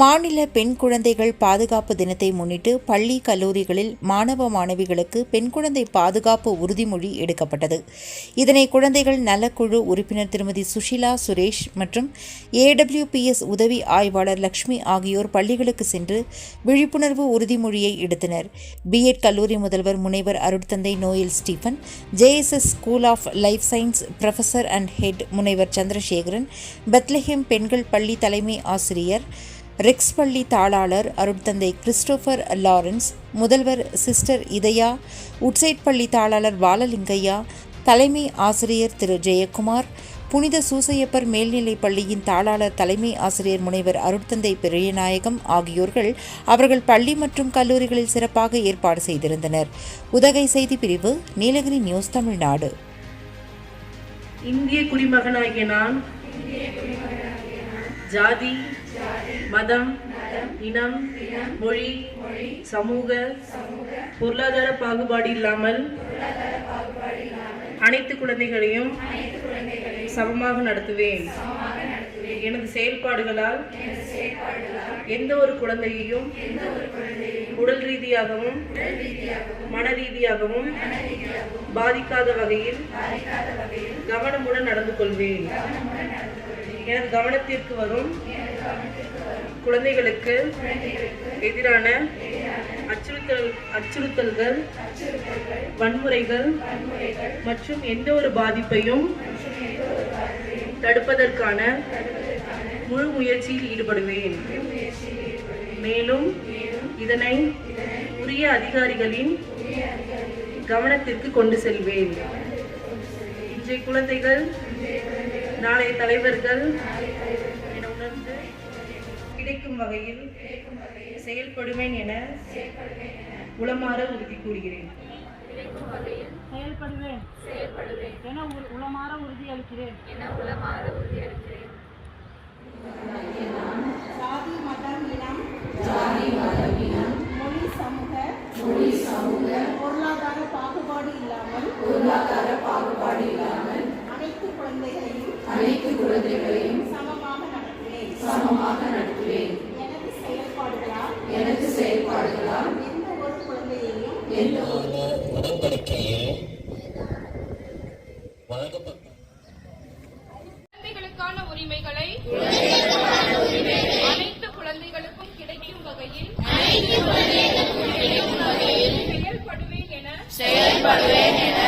மாநில பெண் குழந்தைகள் பாதுகாப்பு தினத்தை முன்னிட்டு பள்ளி கல்லூரிகளில் மாணவ மாணவிகளுக்கு பெண் குழந்தை பாதுகாப்பு உறுதிமொழி எடுக்கப்பட்டது. இதனை குழந்தைகள் நலக்குழு உறுப்பினர் திருமதி சுஷிலா சுரேஷ் மற்றும் ஏடபிள்யூபிஎஸ் உதவி ஆய்வாளர் லட்சுமி ஆகியோர் பள்ளிகளுக்கு சென்று விழிப்புணர்வு உறுதிமொழியை எடுத்தனர். பிஎட் கல்லூரி முதல்வர் முனைவர் அருட்தந்தை Noel Stephen JSS school of life science professor and head முனைவர் சந்திரசேகரன் பெத்லஹேம் பெண்கள் பள்ளி தலைமை ஆசிரியர் ரெக்ஸ் பள்ளி தாளாளர் அருட்தந்தை கிறிஸ்டோபர் லாரன்ஸ் முதல்வர் சிஸ்டர் இதயா உட்சைட் பள்ளி தாளாளர் பாலலிங்கையா தலைமை ஆசிரியர் திரு ஜெயக்குமார் புனித சூசையப்பர் மேல்நிலைப் பள்ளியின் தாளாளர் தலைமை ஆசிரியர் முனைவர் அருட்தந்தை பெரியநாயகம் ஆகியோர்கள் அவர்கள் பள்ளி மற்றும் கல்லூரிகளில் சிறப்பாக ஏற்பாடு செய்திருந்தனர். உதகை செய்தி பிரிவு நீலகிரி நியூஸ் தமிழ்நாடு. இந்திய குடிமகனாகிய நான் ஜாதி மதம் இனம் மொழி சமூக பொருளாதார பாகுபாடு இல்லாமல் அனைத்து குழந்தைகளையும் சமமாக நடத்துவேன். எனது செயல்பாடுகளால் எந்த ஒரு குழந்தையையும் உடல் ரீதியாகவும் மன ரீதியாகவும் பாதிக்காத வகையில் கவனமுடன் நடந்து கொள்வேன். எனது கவனத்திற்கு வரும் குழந்தைகளுக்கு எதிரான அச்சுறுத்தல் அச்சுறுத்தல்கள் வன்முறைகள் மற்றும் எந்த ஒரு பாதிப்பையும் தடுப்பதற்கான முழு முயற்சியில் ஈடுபடுவேன். மேலும் இதனை உரிய அதிகாரிகளின் கவனத்திற்கு கொண்டு செல்வேன். இன்றைய குழந்தைகள் நாளைய தலைவர்கள் என உணர்ந்து கிடைக்கும் வகையில் செயல்படுவேன் என உளமாற உறுதி கூறுகிறேன். செயல்படுவேன். என உ- உளமாற உறுதியளிக்கிறேன் ஜாதி மதம் இனம் ஜாதி மதம் இனம் மொழி சமூக மொழி சமூக பொருளாதார பாகுபாடு இல்லாமல் பொருளாதார பாகுபாடு இல்லாமல் அனைத்து குழந்தைகளையும் அனைத்து குழந்தைகளையும் சமமாக நடத்துவேன். எனது செயல்பாடுகளால் எந்த ஒரு வழங்கப்பட்ட குழந்தைகளுக்கான உரிமைகளை அனைத்து குழந்தைகளுக்கும் கிடைக்கும் வகையில் செயல்படுவேன் என